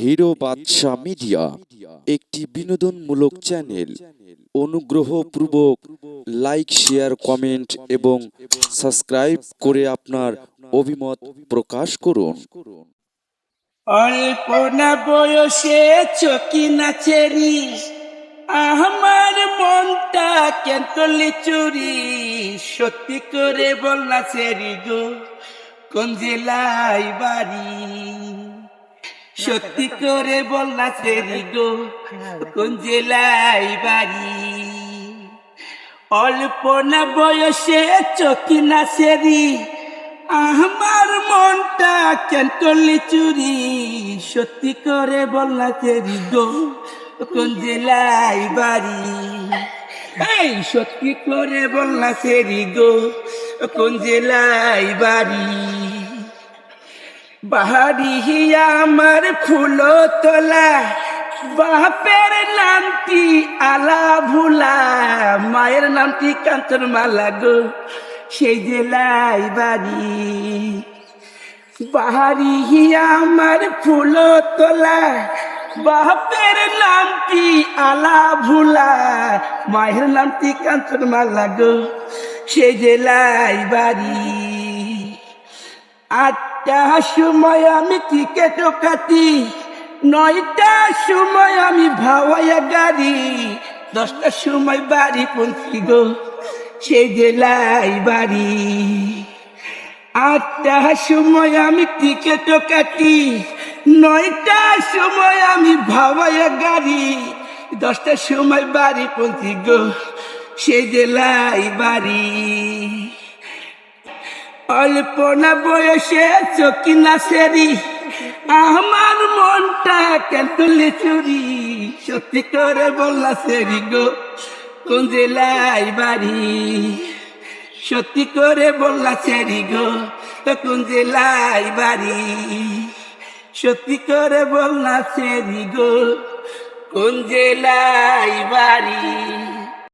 Hero বাদশা media একটি বিনোদনমূলক channel. অনুগ্রহ অনুগ্রহপূর্বক লাইক, শেয়ার, কমেন্ট এবং সাবস্ক্রাইব করে আপনার অভিমত প্রকাশ করুন। অল্প না বয়সে চকি নাচেরি আমার মনটা কেন্তলি চুরি। সত্যি করে বল না চেরি গো, কোন জেলায় বাড়ি? সত্যি করে বল নাচেরি গো, কোন জেলায় বাড়ি? অল্প না বয়সে চকি নাচেরি আমার মনটা কেন করলি চুরি? সত্যি করে বললা তেরি গো, কোন জেলায় বাড়ি? এই, সত্যি করে বললা তেরি গো, কোন জেলায় বাড়ি? বাহারি আমার ফুলো তোলা। বাপের নামটি আলা ভুলা। মায়ের নামটি কাঞ্চন মালা গো। সেই জেলায় বাড়ি। বাহারি আমার ফুলো তোলা। বাপের নামটি আলা ভুলা। মায়ের নামটি কাঞ্চন মালা গো। সেই জেলায় বাড়ি। আটটার সময় আমি টিকেট কাটি নয়টার সময় আমি ভাওয়াইয়া গাড়ি। দশটার সময় বাড়ি পৌঁছি গো সে জেলায় বাড়ি। আটটার সময় আমি টিকেট কাটি নয়টার সময় আমি ভাওয়াইয়া গাড়ি। দশটার সময় বাড়ি পৌঁছি গো সে জেলায় বাড়ি। অল্প না বয়সে চকি না সেরি। আমার মনটা কেন তুলি চুরি? সত্যি করে বললা সেরি গো, কোন জেলায় বাড়ি? সত্যি করে বললা সেরি গো কোন জেলায় বাড়ি? সত্যি করে বললা সেরি গো, কোন জেলায় বাড়ি?